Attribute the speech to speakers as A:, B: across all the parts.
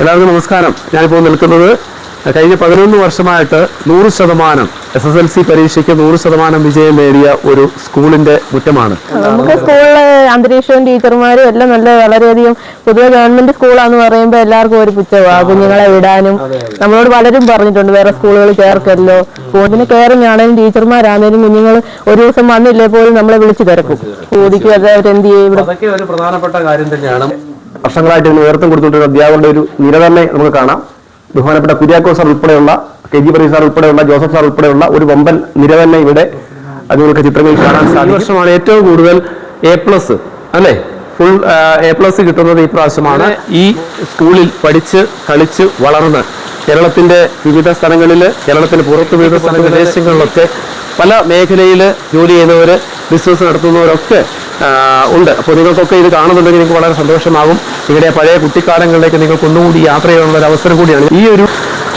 A: എല്ലാവർക്കും നമസ്കാരം. ഞാനിപ്പോൾ നിൽക്കുന്നത് കഴിഞ്ഞ പതിനൊന്ന് വർഷമായിട്ട് നൂറ് ശതമാനം എസ് എസ് എൽ സി പരീക്ഷയ്ക്ക് നൂറ് ശതമാനം വിജയം നേടിയ ഒരു സ്കൂളിന്റെ മുറ്റമാണ്.
B: നമുക്ക് സ്കൂളിലെ അന്തരീക്ഷവും ടീച്ചർമാരും എല്ലാം നല്ല വളരെയധികം പൊതുവെ ഗവൺമെന്റ് സ്കൂളാന്ന് പറയുമ്പോൾ എല്ലാവർക്കും ഒരു പുച്ഛമാണ് കുഞ്ഞുങ്ങളെ വിടാനും നമ്മളോട് പലരും പറഞ്ഞിട്ടുണ്ട് വേറെ സ്കൂളുകൾ ചേർക്കല്ലോ പിന്നെ കെയറിങ് ആണെങ്കിലും ടീച്ചർമാരാണേലും കുഞ്ഞുങ്ങൾ ഒരു ദിവസം വന്നില്ലേ പോലും നമ്മളെ വിളിച്ചു തിരക്കും. ചോദിക്കും അത് അവരെന്ത് ചെയ്യും
A: ഒരു പ്രധാനപ്പെട്ട കാര്യം തന്നെയാണ്. വർഷങ്ങളായിട്ട് ഇതിന് നേതൃത്വം കൊടുത്തുകൊണ്ടിരുന്ന അധ്യാപകരുടെ ഒരു നിര തന്നെ നമുക്ക് കാണാം. ബഹുമാനപ്പെട്ട കുര്യാക്കോ സാർ ഉൾപ്പെടെയുള്ള കെ ജി പരീ സാർ ഉൾപ്പെടെയുള്ള ജോസഫ് സാർ ഉൾപ്പെടെയുള്ള ഒരു വമ്പൻ നിര തന്നെ ഇവിടെ അത് നിങ്ങൾക്ക് ചിത്രങ്ങളിൽ കാണാൻ സാധിക്കും. വർഷമാണ് ഏറ്റവും കൂടുതൽ എ പ്ലസ് അല്ലേ? ഫുൾ എ പ്ലസ് കിട്ടുന്നത് ഈ പ്രാവശ്യമാണ്. ഈ സ്കൂളിൽ പഠിച്ച് കളിച്ച് വളർന്ന് കേരളത്തിന്റെ വിവിധ സ്ഥലങ്ങളിൽ കേരളത്തിന് പുറത്ത് വിവിധ സ്ഥലങ്ങളിൽ പ്രദേശങ്ങളിലൊക്കെ പല മേഖലയിൽ ജോലി ചെയ്യുന്നവർ ബിസിനസ് നടത്തുന്നവരൊക്കെ ഉണ്ട്. അപ്പോൾ നിങ്ങൾക്കൊക്കെ ഇത് കാണുന്നുണ്ടെങ്കിൽ നിങ്ങൾക്ക് വളരെ സന്തോഷമാകും. നിങ്ങളുടെ പഴയ കുട്ടിക്കാലങ്ങളിലേക്ക് നിങ്ങൾക്ക് ഒന്നുകൂടി യാത്ര ചെയ്യാനുള്ള ഒരു അവസരം കൂടിയാണ്. ഈ ഒരു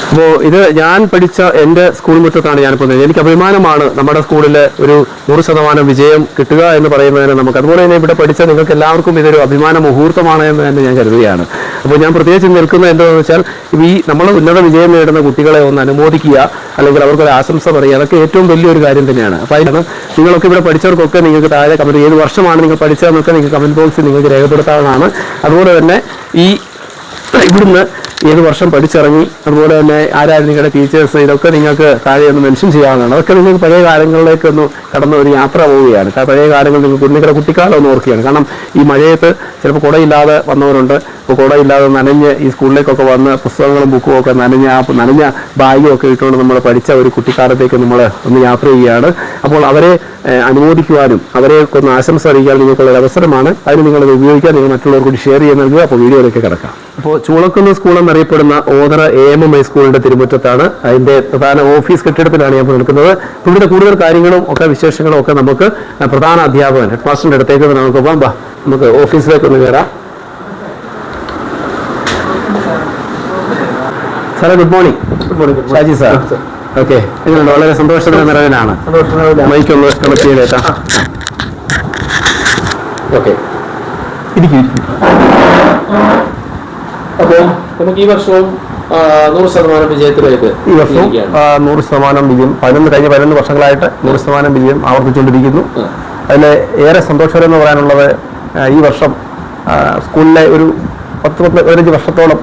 A: അപ്പോൾ ഇത് ഞാൻ പഠിച്ച എന്റെ സ്കൂൾ മുറ്റത്താണ് ഞാൻ പോകുന്നത്. എനിക്ക് അഭിമാനമാണ് നമ്മുടെ സ്കൂളിൽ ഒരു നൂറ് ശതമാനം വിജയം കിട്ടുക എന്ന് പറയുന്നതിന് നമുക്ക്. അതുപോലെ തന്നെ ഇവിടെ പഠിച്ച നിങ്ങൾക്ക് എല്ലാവർക്കും ഇതൊരു അഭിമാന മുഹൂർത്തമാണ് എന്ന് തന്നെ ഞാൻ കരുതുകയാണ്. അപ്പോൾ ഞാൻ പ്രത്യേകിച്ച് നിൽക്കുന്നത് എന്താണെന്ന് വെച്ചാൽ ഈ നമ്മൾ ഉന്നത വിജയം നേടുന്ന കുട്ടികളെ ഒന്ന് അനുമോദിക്കുക അല്ലെങ്കിൽ അവർക്കൊരു ആശംസ പറയുക അതൊക്കെ ഏറ്റവും വലിയൊരു കാര്യം തന്നെയാണ്. അപ്പോൾ അതിനാണ് നിങ്ങളൊക്കെ ഇവിടെ പഠിച്ചവർക്കൊക്കെ നിങ്ങൾക്ക് താഴെ കമന്റ് ഏത് വർഷമാണ് നിങ്ങൾ പഠിച്ചതെന്നൊക്കെ നിങ്ങൾക്ക് കമന്റ് ബോക്സിൽ നിങ്ങൾക്ക് രേഖപ്പെടുത്താവുന്നതാണ്. അതുപോലെ തന്നെ ഈ ഇവിടുന്ന് ഏത് വർഷം പഠിച്ചിറങ്ങി അതുപോലെ തന്നെ നിങ്ങളുടെ ടീച്ചേഴ്സ് ഇതൊക്കെ നിങ്ങൾക്ക് താഴെ ഒന്ന് മെൻഷൻ ചെയ്യാവുന്നതാണ്. അതൊക്കെ നിങ്ങൾക്ക് പഴയ കാലങ്ങളിലേക്ക് ഒന്ന് കടന്ന ഒരു യാത്ര പോവുകയാണ്. പഴയ കാലങ്ങളിൽ നിങ്ങൾക്ക് നിങ്ങളുടെ കുട്ടിക്കാലം ഒന്ന് ഓർക്കുകയാണ്. കാരണം ഈ മഴയത്ത് ചിലപ്പോൾ കുടയില്ലാതെ വന്നവരുണ്ട്. ഇപ്പോൾ കുടയില്ലാതെ നനഞ്ഞ് ഈ സ്കൂളിലേക്കൊക്കെ വന്ന് പുസ്തകങ്ങളും ബുക്കും ഒക്കെ നനഞ്ഞ ആ നനഞ്ഞ ബാഗും ഒക്കെ ഇട്ടുകൊണ്ട് നമ്മൾ പഠിച്ച ഒരു കുട്ടിക്കാലത്തേക്ക് നമ്മൾ ഒന്ന് യാത്ര ചെയ്യുകയാണ്. അപ്പോൾ അവരെ അനുമോദിക്കുവാനും അവരെ ഒന്ന് ആശംസ അറിയിക്കാനും നിങ്ങൾക്കുള്ള ഒരു അവസരമാണ്. അതിന് നിങ്ങളത് ഉപയോഗിക്കാൻ നിങ്ങൾ മറ്റുള്ളവർക്കൂടി ഷെയർ ചെയ്യാൻ നൽകുക. അപ്പോൾ വീഡിയോയിലേക്ക് കിടക്കാം. അപ്പോൾ ചൂളക്കുന്ന് സ്കൂൾ എന്നറിയപ്പെടുന്ന ഓതറ എ എം എം ഹൈസ്കൂളിന്റെ സ്കൂളിന്റെ തിരുമുറ്റത്താണ്. അതിന്റെ പ്രധാന ഓഫീസ് കെട്ടിടത്തിലാണ് ഞാൻ നിൽക്കുന്നത്. ഇവിടുത്തെ കൂടുതൽ കാര്യങ്ങളും ഒക്കെ വിശേഷങ്ങളും ഒക്കെ നമുക്ക് പ്രധാന അധ്യാപകൻ ഹെഡ് മാസ്റ്ററിന്റെ അടുത്തേക്ക് നമുക്ക് പോകാം. നമുക്ക് ഓഫീസിലേക്ക് ഒന്ന് കയറാം. സാറേ good morning. Good morning Shaji sir. Okay. എങ്ങനെയുണ്ട്? വളരെ സന്തോഷത്തിന്റെ നിറവിനാണ് മൈക്ക് ഒന്ന് കണക്ട് ചെയ്തേട്ടാ ഓക്കെ. ഇരിക്കും അപ്പോൾ നമുക്ക് ഈ വർഷവും നൂറ് ശതമാനം വിജയത്തിലേക്ക്
C: ഈ വർഷവും നൂറ് ശതമാനം വിജയം പതിനൊന്ന് കഴിഞ്ഞ പതിനൊന്ന് വർഷങ്ങളായിട്ട് നൂറ് ശതമാനം വിജയം ആവർത്തിച്ചുകൊണ്ടിരിക്കുന്നു. അതിൽ ഏറെ സന്തോഷകരം എന്ന് പറയാനുള്ളത് ഈ വർഷം സ്കൂളിലെ ഒരു പത്ത് പത്ത് പതിനഞ്ച് വർഷത്തോളം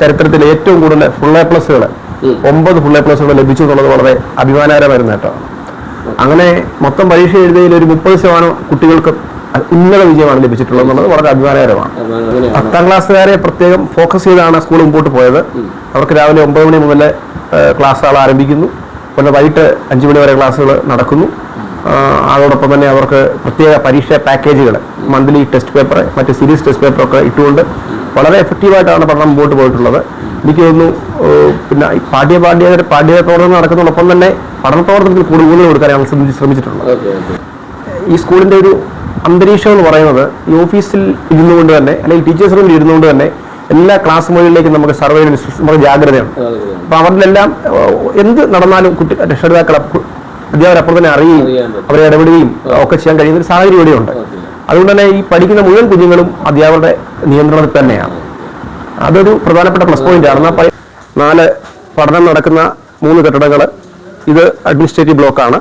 C: ചരിത്രത്തിൽ ഏറ്റവും കൂടുതൽ ഫുൾ എ പ്ലസുകൾ ഒമ്പത് ഫുൾ എ പ്ലസുകൾ ലഭിച്ചു എന്നുള്ളത് വളരെ അഭിമാനകരമായിരുന്നു കേട്ടോ. അങ്ങനെ മൊത്തം പരീക്ഷ എഴുതിയതിൽ ഒരു മുപ്പത് ശതമാനം കുട്ടികൾക്ക് ഉന്നത വിജയമാണ് ലഭിച്ചിട്ടുള്ളത് എന്നുള്ളത് വളരെ അഭിമാനകരമാണ്. പത്താം ക്ലാസ്സുകാരെ പ്രത്യേകം ഫോക്കസ് ചെയ്താണ് സ്കൂൾ മുമ്പോട്ട് പോയത്. അവർക്ക് രാവിലെ ഒമ്പത് മണി മുതൽ ക്ലാസ്സുകൾ ആരംഭിക്കുന്നു. പിന്നെ വൈകിട്ട് അഞ്ച് മണി വരെ ക്ലാസ്സുകൾ നടക്കുന്നു. അതോടൊപ്പം തന്നെ അവർക്ക് പ്രത്യേക പരീക്ഷ പാക്കേജുകൾ മന്ത്ലി ടെസ്റ്റ് പേപ്പർ മറ്റ് സീരീസ് ടെസ്റ്റ് പേപ്പറൊക്കെ ഇട്ടുകൊണ്ട് വളരെ എഫക്റ്റീവായിട്ടാണ് പഠനം മുമ്പോട്ട് പോയിട്ടുള്ളത്. എനിക്ക് തോന്നുന്നു പിന്നെ ഈ പാഠ്യ പാഠ്യ പാഠ്യ പ്രവർത്തനം നടക്കുന്നതോടൊപ്പം തന്നെ പഠന പ്രവർത്തനത്തിൽ കൂടുതൽ കൊടുക്കാൻ ഞങ്ങൾ ശ്രമിച്ചിട്ടുള്ളത് ഈ സ്കൂളിന്റെ ഒരു അന്തരീക്ഷം എന്ന് പറയുന്നത് ഈ ഓഫീസിൽ ഇരുന്നുകൊണ്ട് തന്നെ അല്ലെങ്കിൽ ടീച്ചേഴ്സ് റൂമിൽ ഇരുന്നുകൊണ്ട് തന്നെ എല്ലാ ക്ലാസ് മുറികളിലേക്കും നമുക്ക് സർവൈലൻസ് നമുക്ക് ജാഗ്രതയാണ്. അപ്പൊ അവരിലെല്ലാം എല്ലാം എന്ത് നടന്നാലും കുട്ടി രക്ഷിതാക്കൾ അധ്യാപകർ അപ്പുറം തന്നെ അറിയുകയും അവരെ ഇടപെടുകയും ഒക്കെ ചെയ്യാൻ കഴിയുന്ന ഒരു സാഹചര്യം ഇവിടെയുണ്ട്. അതുകൊണ്ട് തന്നെ ഈ പഠിക്കുന്ന മുഴുവൻ കുഞ്ഞുങ്ങളും അധ്യാപകരുടെ നിയന്ത്രണത്തിൽ തന്നെയാണ്. അതൊരു പ്രധാനപ്പെട്ട പ്ലസ് പോയിന്റ് ആണ്. നാല് പഠനം നടക്കുന്ന മൂന്ന് കെട്ടിടങ്ങൾ ഇത് അഡ്മിനിസ്ട്രേറ്റീവ് ബ്ലോക്കാണ്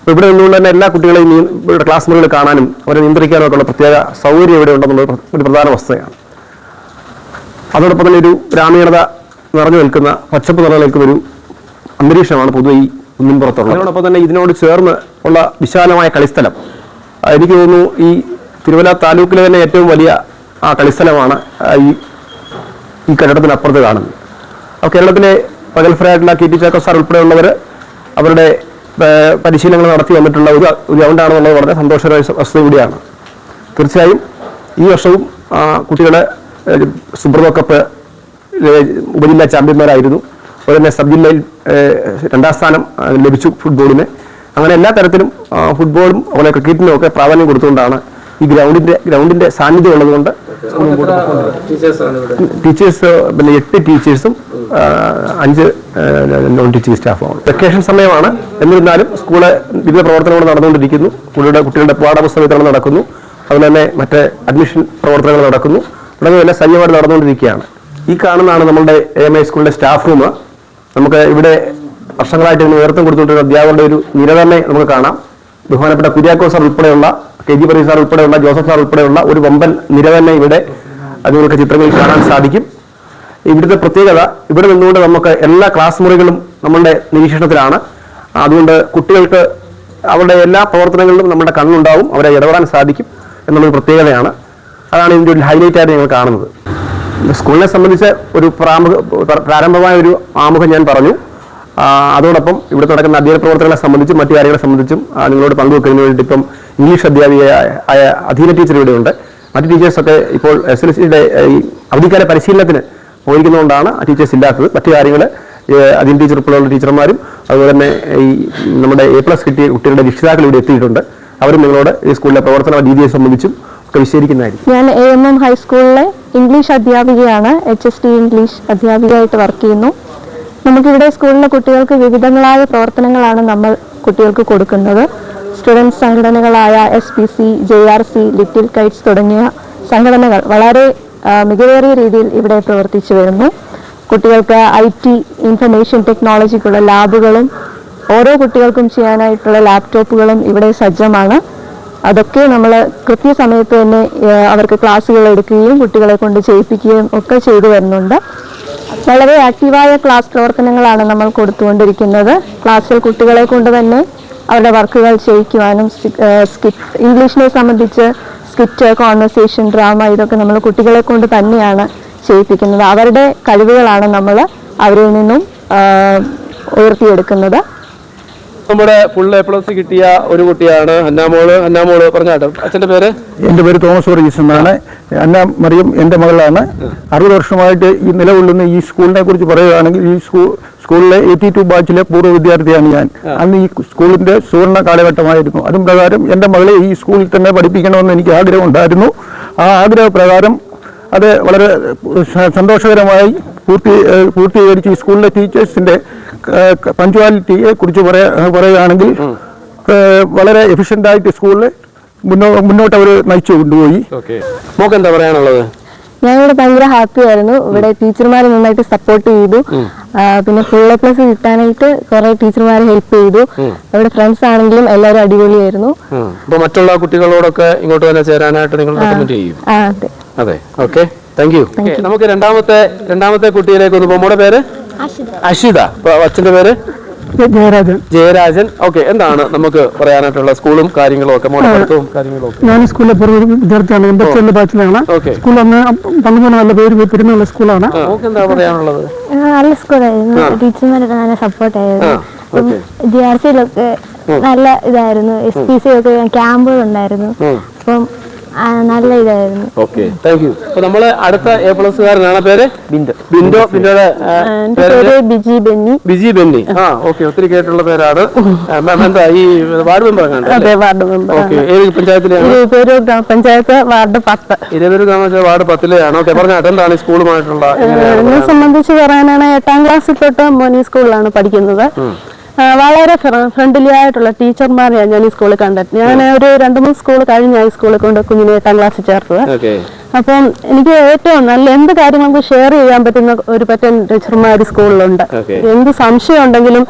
C: അപ്പോൾ ഇവിടെ നിന്നുകൊണ്ട് തന്നെ എല്ലാ കുട്ടികളെയും ഇവിടെ ക്ലാസ് മുറികൾ കാണാനും അവരെ നിയന്ത്രിക്കാനും ഉള്ള പ്രത്യേക സൗകര്യം ഇവിടെ ഉണ്ടെന്നുള്ളത് ഒരു പ്രധാന വസ്തുതയാണ്. അതോടൊപ്പം തന്നെ ഒരു ഗ്രാമീണത നിറഞ്ഞു നിൽക്കുന്ന പച്ചപ്പ് നിറഞ്ഞു നിൽക്കുന്ന ഒരു അന്തരീക്ഷമാണ് പൊതുവെ ഈ കുന്നിൻപുറത്തുള്ളത് അതോടൊപ്പം തന്നെ ഇതിനോട് ചേർന്ന് ഉള്ള വിശാലമായ കളിസ്ഥലം. എനിക്ക് തോന്നുന്നു ഈ തിരുവല്ല താലൂക്കിലെ തന്നെ ഏറ്റവും വലിയ ആ കളിസ്ഥലമാണ് ഈ ഈ കെട്ടിടത്തിനപ്പുറത്ത് കാണുന്നത്. അപ്പോൾ കേരളത്തിലെ പകൽഫരായിട്ടുള്ള കെ ടി ചാക്കോ സാർ ഉൾപ്പെടെയുള്ളവർ അവരുടെ പരിശീലനങ്ങൾ നടത്തി വന്നിട്ടുള്ള ഒരു ഒരു ഗ്രൗണ്ടാണെന്നുള്ളത് വളരെ സന്തോഷകരമായ വസ്തുത കൂടിയാണ്. തീർച്ചയായും ഈ വർഷവും കുട്ടികളെ സുബ്രതോ കപ്പ് ഉപജില്ലാ ചാമ്പ്യന്മാരായിരുന്നു. അതുപോലെ തന്നെ സബ് ജില്ലയിൽ രണ്ടാം സ്ഥാനം ലഭിച്ചു ഫുട്ബോളിന് അങ്ങനെ എല്ലാ തരത്തിലും ഫുട്ബോളും അതുപോലെ ക്രിക്കറ്റിനും ഒക്കെ പ്രാധാന്യം കൊടുത്തുകൊണ്ടാണ് ഈ ഗ്രൗണ്ടിന്റെ ഗ്രൗണ്ടിന്റെ സാന്നിധ്യം ഉള്ളതുകൊണ്ട്. ടീച്ചേഴ്സ് പിന്നെ എട്ട് ടീച്ചേഴ്സും അഞ്ച് നോൺ ടീച്ചിങ് സ്റ്റാഫുമാണ് വെക്കേഷൻ സമയമാണ്. എന്നിരുന്നാലും സ്കൂൾ വിവിധ പ്രവർത്തനങ്ങൾ നടന്നുകൊണ്ടിരിക്കുന്നു. കുട്ടികളുടെ കുട്ടികളുടെ പാഠപുസ്തക വിതരണം നടക്കുന്നു. അതുപോലെ തന്നെ മറ്റ് അഡ്മിഷൻ പ്രവർത്തനങ്ങൾ നടക്കുന്നു. തുടങ്ങിയ തന്നെ സജീവമായിട്ട് നടന്നുകൊണ്ടിരിക്കുകയാണ്. ഈ കാണുന്നതാണ് നമ്മുടെ എ ഐ സ്കൂളിന്റെ സ്റ്റാഫ് റൂം നമുക്ക് ഇവിടെ വർഷങ്ങളായിട്ട് ഇതിന് നേതൃത്വം കൊടുത്തുകൊണ്ടിരുന്ന അധ്യാപകരുടെ ഒരു നിര തന്നെ നമുക്ക് കാണാം. ബഹുമാനപ്പെട്ട കുര്യാക്കോ സാർ ഉൾപ്പെടെയുള്ള കെ ജി പരീ സാർ ഉൾപ്പെടെയുള്ള ജോസഫ് സാർ ഉൾപ്പെടെയുള്ള ഒരു വമ്പൻ നിര തന്നെ ഇവിടെ അത് ചിത്രങ്ങളിൽ കാണാൻ സാധിക്കും. ഇവിടുത്തെ പ്രത്യേകത ഇവിടെ നിന്നുകൊണ്ട് നമുക്ക് എല്ലാ ക്ലാസ് മുറികളും നമ്മളുടെ നിരീക്ഷണത്തിലാണ്. അതുകൊണ്ട് കുട്ടികൾക്ക് അവരുടെ എല്ലാ പ്രവർത്തനങ്ങളിലും നമ്മുടെ കണ്ണുണ്ടാവും അവരെ ഇടപെടാൻ സാധിക്കും എന്നുള്ളൊരു പ്രത്യേകതയാണ്. അതാണ് ഇതിന്റെ ഒരു ഹൈലൈറ്റായിട്ട് ഞങ്ങൾ കാണുന്നത്. സ്കൂളിനെ സംബന്ധിച്ച് ഒരു പ്രാമുഖ പ്രാരംഭമായ ഒരു ആമുഖം ഞാൻ പറഞ്ഞു. അതോടൊപ്പം ഇവിടെ നടക്കുന്ന അധ്യയന പ്രവർത്തനങ്ങളെ സംബന്ധിച്ചും മറ്റു കാര്യങ്ങളെ സംബന്ധിച്ചും നിങ്ങളോട് പങ്കുവെക്കുന്നതിന് വേണ്ടി ഇപ്പം ഇംഗ്ലീഷ് അധ്യാപികയായ അധീന ടീച്ചർ ഇവിടെയുണ്ട് മറ്റു ടീച്ചേഴ്സൊക്കെ ഇപ്പോൾ എസ് എൽ സിയുടെ അവധിക്കാല പരിശീലനത്തിന് പോയിരിക്കുന്നതുകൊണ്ടാണ് ആ ടീച്ചേഴ്സ് ഇല്ലാത്തത്. മറ്റു കാര്യങ്ങൾ അധീന ടീച്ചർ ഉൾപ്പെടെയുള്ള ടീച്ചർമാരും അതുപോലെ തന്നെ ഈ നമ്മുടെ എ പ്ലസ് കിട്ടിയ കുട്ടികളുടെ രക്ഷിതാക്കൾ ഇവിടെ എത്തിയിട്ടുണ്ട്. അവരും നിങ്ങളോട് ഈ സ്കൂളിലെ പ്രവർത്തന രീതിയെ സംബന്ധിച്ചും ഒക്കെ വിശദീകരിക്കുന്നതായിരിക്കും.
D: ഞാൻ എ എം എം ഹൈസ്കൂളിലെ ഇംഗ്ലീഷ് അധ്യാപികയാണ്. എച്ച് എസ് ടി ഇംഗ്ലീഷ് അധ്യാപികയായിട്ട് വർക്ക് ചെയ്യുന്നു. നമുക്കിവിടെ സ്കൂളിലെ കുട്ടികൾക്ക് വിവിധങ്ങളായ പ്രവർത്തനങ്ങളാണ് നമ്മൾ കുട്ടികൾക്ക് കൊടുക്കുന്നത്. Students സംഘടനകളായ S P C J R C little kites തുടങ്ങിയ സംഘടനകൾ. വളരെ മികവേറിയ രീതിയിൽ ഇവിടെ പ്രവർത്തിച്ചു വരുന്നു. കുട്ടികൾക്ക് ഐ ടി ഇൻഫർമേഷൻ ടെക്നോളജിക്കുള്ള ലാബുകളും ഓരോ കുട്ടികൾക്കും ചെയ്യാനായിട്ടുള്ള ലാപ്ടോപ്പുകളും ഇവിടെ സജ്ജമാണ്. അതൊക്കെ നമ്മൾ കൃത്യസമയത്ത് തന്നെ അവർക്ക് ക്ലാസ്സുകൾ എടുക്കുകയും കുട്ടികളെ കൊണ്ട് ചെയ്യിപ്പിക്കുകയും ഒക്കെ ചെയ്തു വരുന്നുണ്ട്. വളരെ ആക്റ്റീവായ ക്ലാസ് പ്രവർത്തനങ്ങളാണ് നമ്മൾ കൊടുത്തുകൊണ്ടിരിക്കുന്നത്. ക്ലാസ്സിൽ കുട്ടികളെ കൊണ്ട് തന്നെ അവരുടെ വർക്കുകൾ ചെയ്യിക്കുവാനും ഇംഗ്ലീഷിനെ സംബന്ധിച്ച് സ്കിറ്റ് കോൺവെർസേഷൻ ഡ്രാമ ഇതൊക്കെ നമ്മൾ കുട്ടികളെ കൊണ്ട് തന്നെയാണ് ചെയ്യിപ്പിക്കുന്നത്. അവരുടെ കഴിവുകളാണ് നമ്മൾ അവരിൽ നിന്നും ഉയർത്തിയെടുക്കുന്നത്.
C: നമ്മുടെ ഫുൾ എ പ്ലസ് കിട്ടിയ ഒരു കുട്ടിയാണ് അന്നാമോൾ. അന്നാമോൾ പറഞ്ഞാട്ടോ അച്ഛന്റെ പേര്?
E: എന്റെ പേര് തോമസ് വർഗീസ് എന്നാണ്. അന്ന മറിയം എന്റെ മകളാണ്. അറുപത് വർഷമായിട്ട് ഈ നിലകൊള്ളുന്ന ഈ സ്കൂളിനെ കുറിച്ച് പറയുകയാണെങ്കിൽ ഈ സ്കൂൾ സ്കൂളിലെ എയ്റ്റി ടു ബാച്ചിലെ പൂർവ വിദ്യാർത്ഥിയാണ് ഞാൻ. അന്ന് ഈ സ്കൂളിന്റെ സുവർണ കാലഘട്ടമായിരുന്നു. അതും പ്രകാരം എന്റെ മകളെ ഈ സ്കൂളിൽ തന്നെ പഠിപ്പിക്കണമെന്ന് എനിക്ക് ആഗ്രഹം ഉണ്ടായിരുന്നു. ആ ആഗ്രഹപ്രകാരം അത് വളരെ സന്തോഷകരമായി പൂർത്തി പൂർത്തീകരിച്ച് ഈ സ്കൂളിലെ ടീച്ചേഴ്സിന്റെ പഞ്ച്വാലിറ്റിയെ കുറിച്ച് പറയാ പറയുകയാണെങ്കിൽ വളരെ എഫിഷ്യന്റ് ആയിട്ട് സ്കൂളിൽ മുന്നോ മുന്നോട്ട് അവർ നയിച്ചു കൊണ്ടുപോയി
C: മോക്ക് എന്താ പറയാനുള്ളത്?
D: ഞാൻ ഇവിടെ ഭയങ്കര ഹാപ്പി ആയിരുന്നു. ഇവിടെ ടീച്ചർമാർ നന്നായിട്ട് സപ്പോർട്ട് ചെയ്തു. പിന്നെ ഫുൾ എ പ്ലസ് കിട്ടാനായിട്ട് കുറെ ടീച്ചർമാർ ഹെൽപ്പ് ചെയ്തു. ഇവിടെ ഫ്രണ്ട്സ് ആണെങ്കിലും എല്ലാവരും അടിപൊളിയായിരുന്നു.
C: മറ്റുള്ള കുട്ടികളോടൊക്കെ ഇങ്ങോട്ട് തന്നെ ചേരാനായിട്ട് നിങ്ങൾ റെക്കമെൻഡ് ചെയ്യും.
D: അതെ.
C: അതെ. ഓക്കെ താങ്ക് യു നമുക്ക് രണ്ടാമത്തെ രണ്ടാമത്തെ കുട്ടിയിലേക്ക് ഒന്ന് പോകുമ്പോടെ മോടെ പേര്? അഷിത അപ്പൊ അച്ഛന്റെ പേര്?
E: ജയരാജൻ.
C: ജയരാജൻ. ഓക്കെ എന്താണ് നമുക്ക് പറയാനായിട്ടുള്ള സ്കൂളും കാര്യങ്ങളും ഒക്കെ? മോടെ പഠിത്തവും കാര്യങ്ങളും ഒക്കെ.
E: ഞാൻ സ്കൂളിലെ പൂർവ വിദ്യാർത്ഥിയാണ് എൺപത്തിയേഴ് ബാച്ചിലാണ്.
C: ഓക്കെ
E: സ്കൂൾ അന്ന് പന്ത്രണ്ട് നല്ല പേര് പെരുമയുള്ള സ്കൂളാണ്.
C: നമുക്ക് എന്താ പറയാനുള്ളത്?
D: നല്ല സ്കൂളായിരുന്നു ടീച്ചർമാരൊക്കെ നല്ല സപ്പോർട്ടായിരുന്നു ജി ആർ സിയിലൊക്കെ നല്ല ഇതായിരുന്നു. എസ് പി സി ഒക്കെ ക്യാമ്പുകൾ ഉണ്ടായിരുന്നു അപ്പം നല്ല ഇതായിരുന്നു.
C: ഓക്കെ. താങ്ക് യു അപ്പൊ നമ്മൾ അടുത്ത എ പ്ലസ് കാരനാണ് പേര്? ബിന്ദു. ബിന്ദു.
D: ബിന്ദുടെ
C: പേര്
D: ബിജി ബെന്നി.
C: ബിജി ബെന്നി. ആ ഓക്കെ. ഒത്തിരി കേട്ടുള്ള പേരാണ്. മാം എന്താ ഈ വാർഡ് മെമ്പർ
D: അതെ വാർഡ് മെമ്പർ.
C: ഓക്കെ. ഏത് പഞ്ചായത്തിലെയാണ്?
D: പേര് ഗ്രാമപഞ്ചായത്ത് വാർഡ് പത്ത്.
C: ഇരുപത് ഗ്രാമപഞ്ചായത്ത് വാർഡ് പത്തിലെയാണ്. ഓക്കെ പറഞ്ഞാട്ടെ എന്താണ് ഈ സ്കൂളുമായിട്ടുള്ള എങ്ങനെയാണ്
D: എന്നെ സംബന്ധിച്ച് പറയാനാണ് എട്ടാം ക്ലാസ്സിൽ തൊട്ട് മോനി സ്കൂളിലാണ് പഠിക്കുന്നത്. വളരെ ഫ്രണ്ട്ലി ആയിട്ടുള്ള ടീച്ചർമാരെയാണ് ഞാൻ ഈ സ്കൂളിൽ കണ്ടത്. ഞാൻ ഒരു രണ്ട് മൂന്ന് സ്കൂൾ കഴിഞ്ഞ ഈ സ്കൂളിൽ കൊണ്ട് കുഞ്ഞിനെ എട്ടാം ക്ലാസ്സിൽ ചേർത്തത്. അപ്പം എനിക്ക് ഏറ്റവും നല്ല എന്ത് കാര്യം നമുക്ക് ഷെയർ ചെയ്യാൻ പറ്റുന്ന ഒരു പറ്റൻ ടീച്ചർമാർ സ്കൂളിലുണ്ട് എന്ത് സംശയം ഉണ്ടെങ്കിലും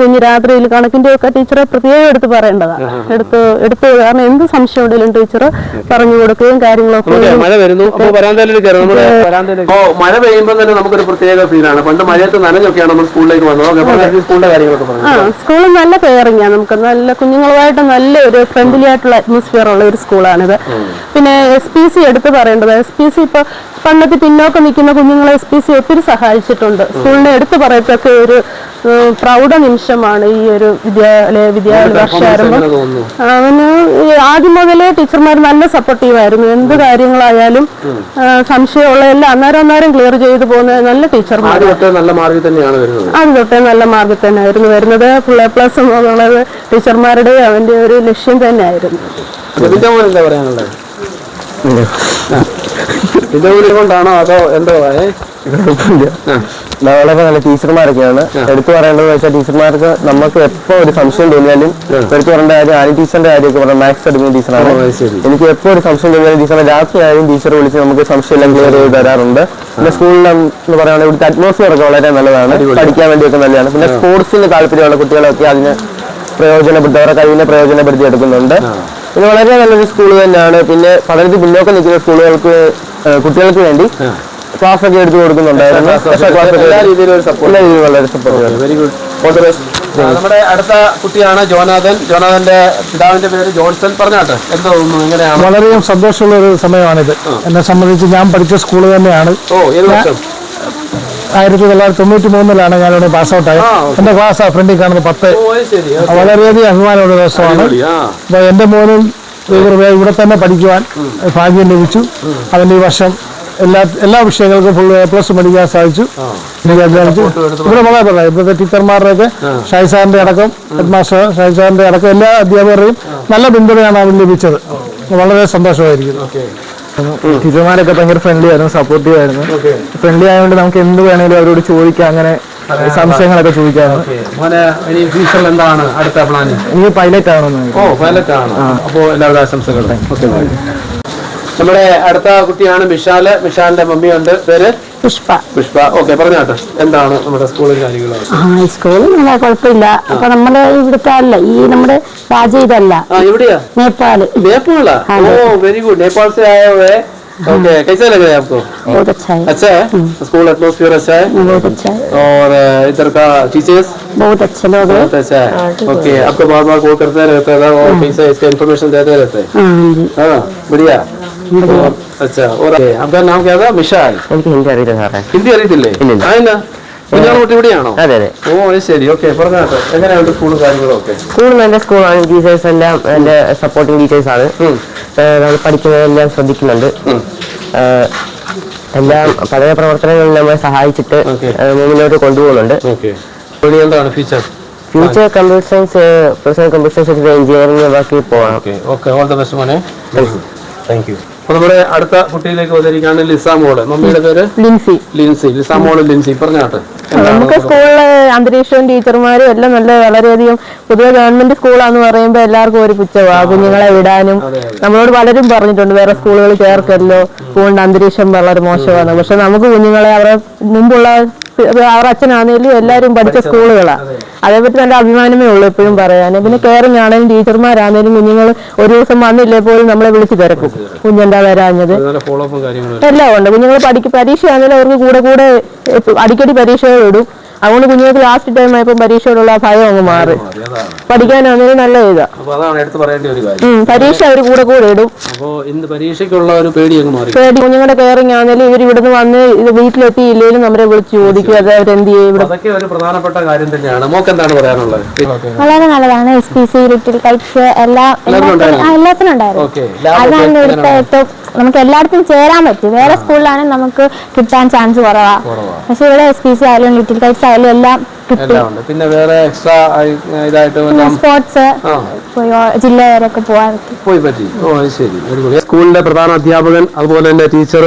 D: കുഞ്ഞ് രാത്രിയിൽ കണക്കിന്റെ ഒക്കെ ടീച്ചറെ പ്രത്യേകം എടുത്ത് പറയേണ്ടതാണ് എടുത്ത് എടുത്ത് കാരണം എന്ത് സംശയം ഉണ്ടെങ്കിലും ടീച്ചർ പറഞ്ഞു കൊടുക്കുകയും കാര്യങ്ങളൊക്കെ
C: മഴ വരുന്നു. മഴ പെയ്യുമ്പോൾ തന്നെ നമുക്കൊരു പ്രത്യേക ഫീലാണ് പണ്ട് മഴയത്ത് നനഞ്ഞൊക്കെയാണ് നമ്മൾ സ്കൂളിലേക്ക് വന്നത്. സ്കൂളിന്റെ കാര്യങ്ങളൊക്കെ പറഞ്ഞു
D: ആ സ്കൂൾ നല്ല കെയറിംഗ് ആണ്. നമുക്ക് നല്ല കുഞ്ഞുങ്ങളുമായിട്ട് നല്ല ഒരു ഫ്രണ്ട്ലി ആയിട്ടുള്ള അറ്റ്മോസ്ഫിയർ ഉള്ള ഒരു സ്കൂളാണിത് പിന്നെ എസ് പി സി എടുത്ത് പറയേണ്ടത്. എസ് പി സി ഇപ്പൊ പണ്ടത്തെ പിന്നോക്കം നിൽക്കുന്ന കുഞ്ഞുങ്ങളെ എസ് പി സി ഒത്തിരി സഹായിച്ചിട്ടുണ്ട്. സ്കൂളിനെ എടുത്തു പറയത്തൊക്കെ ഒരു പ്രൗഢ നിമിഷമാണ് ഈ ഒരു വിദ്യാലയ വിദ്യാലയ
C: തോന്നുന്നു?
D: അവന് ആദ്യം മുതലേ ടീച്ചർമാർ നല്ല സപ്പോർട്ടീവ് ആയിരുന്നു. എന്ത് കാര്യങ്ങളായാലും സംശയമുള്ള എല്ലാം അന്നേരം അന്നേരം ക്ലിയർ ചെയ്തു പോകുന്ന നല്ല ടീച്ചർമാർ
C: ആദ്യം നല്ല മാർഗിൽ തന്നെയാണ് വരുന്നത്.
D: അത് തൊട്ടേ നല്ല മാർഗത്തിൽ തന്നെയായിരുന്നു വരുന്നത്. ഫുൾ എ പ്ലസ് എന്നുള്ളത് ടീച്ചർമാരുടെ അവന്റെ ഒരു ലക്ഷ്യം തന്നെയായിരുന്നു.
C: ഇതിന്റെ മോൻ എന്താ പറയാനുള്ളത്? ഇതിന്റെ മോനെ കൊണ്ടാണോ അതോ എന്തോ?
F: വളരെ നല്ല ടീച്ചർമാരൊക്കെയാണ്. എടുത്തു പറയേണ്ടത് വെച്ചാൽ ടീച്ചർമാർക്ക് നമുക്ക് എപ്പോ ഒരു സംശയം തോന്നിയാലും എടുത്തു പറയേണ്ട കാര്യം ആനി ടീച്ചറിന്റെ കാര്യമൊക്കെ പറഞ്ഞാൽ മാത്സ് എടുക്കുന്ന ടീച്ചറാണ്. എനിക്ക് എപ്പോ ഒരു സംശയം തോന്നിയാലും ടീച്ചറെ രാത്രി ആയാലും ടീച്ചർ വിളിച്ച് നമുക്ക് സംശയം എല്ലാം ക്ലിയർ ചെയ്ത് തരാറുണ്ട്. പിന്നെ സ്കൂളിൽ എന്ന് പറയുകയാണെങ്കിൽ ഇവിടുത്തെ അറ്റ്മോസ്ഫിയർ ഒക്കെ വളരെ നല്ലതാണ്. പഠിക്കാൻ വേണ്ടിയൊക്കെ നല്ലതാണ്. പിന്നെ സ്പോർട്സിന് താല്പര്യമുള്ള കുട്ടികളൊക്കെ അതിന് പ്രയോജനപ്പെടുത്തി അവരുടെ കഴിവിനെ പ്രയോജനപ്പെടുത്തി എടുക്കുന്നുണ്ട്. ഇത് വളരെ നല്ലൊരു സ്കൂൾ തന്നെയാണ്. പിന്നെ പഠനത്തിൽ പിന്നോക്കം നിൽക്കുന്ന സ്കൂളുകൾക്ക് കുട്ടികൾക്ക് വേണ്ടി ക്ലാസ് ഒക്കെ എടുത്തു കൊടുക്കുന്നുണ്ടായിരുന്നു.
A: എല്ലാ രീതിയിലും.
F: വളരെ സപ്പോർട്ട്
A: വെരി ഗുഡ് നമ്മുടെ അടുത്ത കുട്ടിയാണ് ജോനാഥൻ. ജോനാഥന്റെ പിതാവിന്റെ പേര് ജോൺസൺ. പറഞ്ഞാട്ടെ എന്താ തോന്നുന്നു? എങ്ങനെയാണ്?
G: വളരെയും സന്തോഷമുള്ള ഒരു സമയമാണിത് എന്നെ സംബന്ധിച്ച് ഞാൻ പഠിച്ച സ്കൂൾ തന്നെയാണ്.
A: ഓ ഏത് വർഷം?
G: ആയിരത്തി തൊള്ളായിരത്തി തൊണ്ണൂറ്റി മൂന്നിലാണ് ഞാനിവിടെ പാസ് ഔട്ടായത് എന്റെ ക്ലാസ് ആ ഫ്രണ്ടിൽ കാണുന്നത് പത്ത്.
A: ഓ ശരി ഓക്കേ.
G: വളരെയധികം അഭിമാനമുള്ള ദിവസമാണ്. അപ്പൊ എന്റെ മോനും ഇവിടെ ഇവിടെ തന്നെ പഠിക്കുവാൻ ഭാഗ്യം ലഭിച്ചു. അവന്റെ ഈ വർഷം എല്ലാ എല്ലാ വിഷയങ്ങൾക്കും ഫുൾ എ പ്ലസ് മേടിക്കാൻ സാധിച്ചു. ഇവിടെ വളരെ പറയാം ഇവിടുത്തെ ടീച്ചർമാരുടെയൊക്കെ ഷായി സാറിന്റെ അടക്കം ഹെഡ് മാസ്റ്റർ ഷായി സാറിന്റെ അടക്കം എല്ലാ അധ്യാപകരുടെയും നല്ല പിന്തുണയാണ് അവന് ലഭിച്ചത്. വളരെ സന്തോഷമായിരിക്കും
A: ഓക്കെ.
F: ടീച്ചർമാരൊക്കെ ഭയങ്കര ഫ്രണ്ട്ലി ആയിരുന്നു സപ്പോർട്ടീവ് ആയിരുന്നു ഫ്രണ്ട്ലി ആയതുകൊണ്ട് നമുക്ക് എന്ത് വേണേലും അവരോട് ചോദിക്കാം അങ്ങനെ സംശയങ്ങളൊക്കെ
A: ചോദിക്കാം. ഇനി ഫ്യൂച്ചറിൽ എന്താണ് അടുത്ത പ്ലാൻ
F: എനിക്ക് പൈലറ്റ് ആണോ
A: ഓ പൈലറ്റ് ആണ്. അപ്പോ എല്ലാവരുടെ ആശംസകളും. നമ്മുടെ അടുത്ത കുട്ടിയാണ് മിഷാല് മിഷാലിന്റെ മമ്മിയുണ്ട് പേര്
D: പുഷ്പ
A: പുഷ്പ ഓക്കെ പറഞ്ഞാട്ടെ എന്താണ് നമ്മുടെ സ്കൂളും കാര്യങ്ങളും
D: ആ സ്കൂളിൽ നല്ല കുഴപ്പമില്ല അപ്പൊ നമ്മുടെ ഇവിടുത്തെ അല്ല ഈ നമ്മുടെ രാജ്യം ഇതല്ല
A: ആ എവിടെയാ
D: Nepal
A: Nepal oh very good Nepal से आए हुए ओके कैसे लग रहा है आपको
D: बहुत अच्छा है
A: अच्छा है स्कूल एटमोसफियर अच्छा है
D: बहुत अच्छा है
A: और अ, इधर का टीचर्स
D: बहुत अच्छे लोग हैं
A: बहुत अच्छा है ओके आपको बार बार कॉल करते रहता था और कैसे इसका इन्फॉर्मेशन देते रहते हैं
D: हाँ जी
A: हाँ बढ़िया और- अच्छा और okay, आपका नाम क्या था विशाल
F: എനിക്ക് ഹിന്ദി അറിയില്ല സാറേ
A: ഹിന്ദി അറിയത്തില്ലേ
F: ഇല്ലില്ല.
A: ആയെന്നാ കുഞ്ഞാൾ കുട്ടി ഇവിടെയാണോ
F: അതെ അതെ
A: ഓ അത് ശരി ഓക്കെ പറഞ്ഞാട്ടെ എങ്ങനെയുണ്ട് സ്കൂളും കാര്യങ്ങളും ഒക്കെ
F: സ്കൂൾ നല്ല സ്കൂളാണ് ടീച്ചേഴ്സ് എല്ലാം എൻ്റെ സപ്പോർട്ടിങ് ടീച്ചേഴ്സ് ആണ്
A: ഉം.
F: നമ്മൾ പഠിക്കുന്നതെല്ലാം ശ്രദ്ധിക്കുന്നുണ്ട് ഏഹ് എല്ലാം പഴയ പ്രവർത്തനങ്ങളിൽ നമ്മളെ സഹായിച്ചിട്ട്
A: Okay.
F: ഏഹ് മുന്നിലോട്ട് കൊണ്ടുപോകുന്നുണ്ട്
A: ഓക്കെ ഇനി എന്താണ് feature
F: future computer science professional computer science എടുത്ത് എഞ്ചിനീയറിംഗ് ബാക്കി പോകണം
A: okay okay all the best മോനെ താങ്ക് യു അപ്പൊ നമ്മുടെ അടുത്ത കുട്ടിയിലേക്ക് വന്നിരിക്കുകയാണ് ലിസ മോൾ. മമ്മിയുടെ പേര്?
B: ലിൻസി.
A: ലിൻസി. ലിസ മോൾ ലിൻസി. പറഞ്ഞാട്ടെ.
B: നമുക്ക് സ്കൂളിലെ അന്തരീക്ഷവും ടീച്ചർമാരും എല്ലാം നല്ല വളരെയധികം പൊതുവെ ഗവൺമെന്റ് സ്കൂളാന്ന് പറയുമ്പോൾ എല്ലാവർക്കും ഒരു പുച്ഛമാണ് കുഞ്ഞുങ്ങളെ വിടാനും നമ്മളോട് പലരും പറഞ്ഞിട്ടുണ്ട് വേറെ സ്കൂളുകൾ ചേർക്കല്ലോ. സ്കൂളിന്റെ അന്തരീക്ഷം വളരെ മോശമാണ് പക്ഷെ നമുക്ക് കുഞ്ഞുങ്ങളെ അവരുടെ മുമ്പുള്ള അവരുടെ അച്ഛനാണേലും എല്ലാവരും പഠിച്ച സ്കൂളുകളാണ് അതേപറ്റി നല്ല അഭിമാനമേ ഉള്ളൂ എപ്പോഴും പറയാൻ. പിന്നെ കെയറിങ് ആണെങ്കിലും ടീച്ചർമാരാണേലും കുഞ്ഞുങ്ങൾ ഒരു ദിവസം വന്നില്ലേ പോലും നമ്മളെ വിളിച്ചു തിരക്കും. കുഞ്ഞെന്താ വരാഞ്ഞത്? എല്ലാം ഉണ്ട്. കുഞ്ഞുങ്ങൾ പഠിക്കും പരീക്ഷയാണെങ്കിലും അവർക്ക് കൂടെ കൂടെ അടിക്കടി പരീക്ഷകൾ ഇടും. അതുകൊണ്ട് കുഞ്ഞുങ്ങൾക്ക് ലാസ്റ്റ് ടൈം ആയപ്പോൾ പരീക്ഷയോടുള്ള ഭയം അങ്ങ് മാറി. പഠിക്കാനാണെങ്കിലും നല്ല ഇതാ.
A: അപ്പൊ അതാണ് എടുത്ത് പറയേണ്ട ഒരു കാര്യം.
B: ഉം, പരീക്ഷ അവർ കൂടെ കൂടെ ഇടും.
A: പരീക്ഷയ്ക്കുള്ള ഒരു പേടി
B: പേടി കുഞ്ഞുങ്ങളുടെ കെയറിങ് ആണെങ്കിലും ഇവർ ഇവിടുന്ന് വന്ന് ഇത് വീട്ടിലെത്തിയില്ലെങ്കിലും നമ്മളെ വിളിച്ച് ചോദിക്കും അത് അവരെന്ത് ചെയ്യും
A: ഒരു പ്രധാനപ്പെട്ട കാര്യം തന്നെയാണ്. മോക്ക് എന്താണ് പറയാനുള്ളത്?
D: വളരെ നല്ലതാണ്. S P C little kites എല്ലാ എല്ലാത്തിനും ഉണ്ടായിരുന്നു?
A: ഓക്കെ.
D: അതാണ് ഇവിടുത്തെ ഏറ്റവും നമുക്ക് എല്ലായിടത്തും ചേരാൻ പറ്റും. വേറെ സ്കൂളിലാണെങ്കിൽ നമുക്ക് കിട്ടാൻ ചാൻസ് കുറവാ. പക്ഷെ ഇവിടെ എസ് പി സി ആയാലും ലിറ്റിൽ കൈറ്റ്സ് ആയാലും എല്ലാം
A: പിന്നെ വേറെ എക്സ്ട്രാ ഇതായിട്ട്
D: സ്പോർട്സ് ജില്ല വരെയൊക്കെ പോകാൻ
A: പോയി പറ്റി. ഓ ശരി. സ്കൂളിന്റെ പ്രധാന അധ്യാപകൻ അതുപോലെ തന്നെ ടീച്ചർ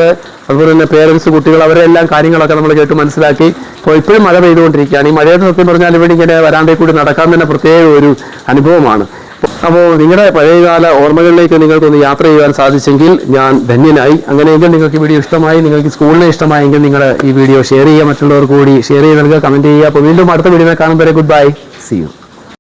A: അതുപോലെ തന്നെ പേരൻസ് കുട്ടികൾ അവരെല്ലാം കാര്യങ്ങളൊക്കെ നമ്മൾ കേട്ട് മനസ്സിലാക്കി. ഇപ്പോൾ ഇപ്പോഴും മഴ പെയ്തുകൊണ്ടിരിക്കുകയാണ്. ഈ മഴയുടെ സത്യം പറഞ്ഞാൽ ഇവിടെ ഇങ്ങനെ വരാണ്ടേ കൂടി നടക്കാൻ തന്നെ പ്രത്യേക ഒരു അനുഭവമാണ്. അപ്പോൾ നിങ്ങളുടെ പഴയകാല ഓർമ്മകളിലേക്ക് നിങ്ങൾക്കൊന്ന് യാത്ര ചെയ്യാൻ സാധിച്ചെങ്കിൽ ഞാൻ ധന്യനായി. അങ്ങനെയെങ്കിൽ നിങ്ങൾക്ക് വീഡിയോ ഇഷ്ടമായി നിങ്ങൾക്ക് സ്കൂളിനെ ഇഷ്ടമായെങ്കിൽ നിങ്ങൾ ഈ വീഡിയോ ഷെയർ ചെയ്യുക. മറ്റുള്ളവർക്ക് കൂടി ഷെയർ ചെയ്ത് നൽകുക കമന്റ് ചെയ്യുക. അപ്പോൾ വീണ്ടും അടുത്ത വീഡിയോ കാണുമ്പോൾ ഗുഡ് ബൈ സി യു